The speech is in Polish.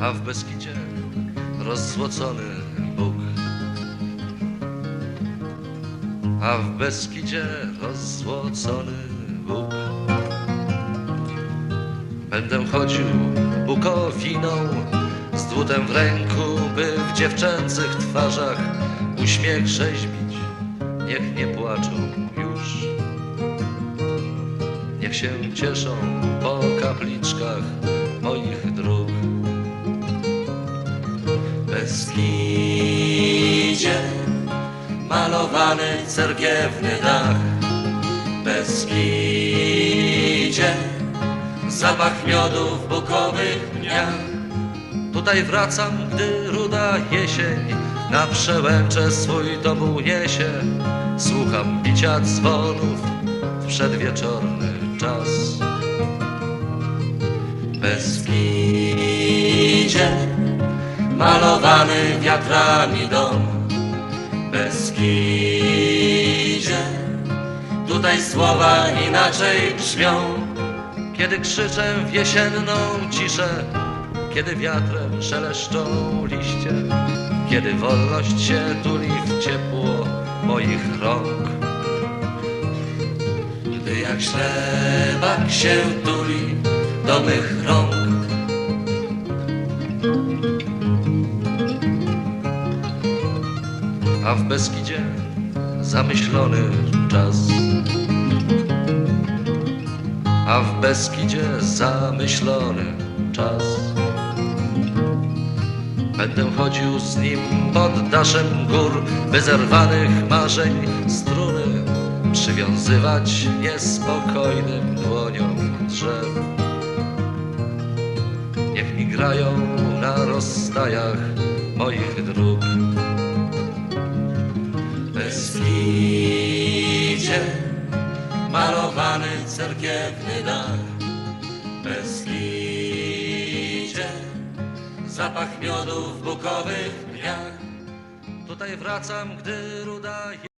a w Beskidzie rozzłocony Bóg. A w Beskidzie rozzłocony Bóg. Będę chodził bukowiną z dłutem w ręku, by w dziewczęcych twarzach uśmiech rzeźbić. Niech nie płaczą już, niech się cieszą po kapliczkach moich Beskidzie malowany cergiewny dach, Beskidzie zapach miodu w bukowych dniach. Tutaj wracam, gdy ruda jesień na przełęcze swój dom niesie. Słucham bicia dzwonów w przedwieczorny czas. Beskidzie malowany wiatrami dom. Beskidzie tutaj słowa inaczej brzmią. Kiedy krzyczę w jesienną ciszę, kiedy wiatrem szeleszczą liście, kiedy wolność się tuli w ciepło moich rąk. Gdy jak ślebak się tuli do mych rąk. A w Beskidzie zamyślony czas. A w Beskidzie zamyślony czas. Będę chodził z nim pod daszem gór, by zerwanych marzeń struny przywiązywać niespokojnym dłoniom drzew. Niech mi grają na rozstajach moich dróg. Beskidzie malowany cerkiewny dach. Beskidzie zapach miodu w bukowych dniach. Tutaj wracam, gdy ruda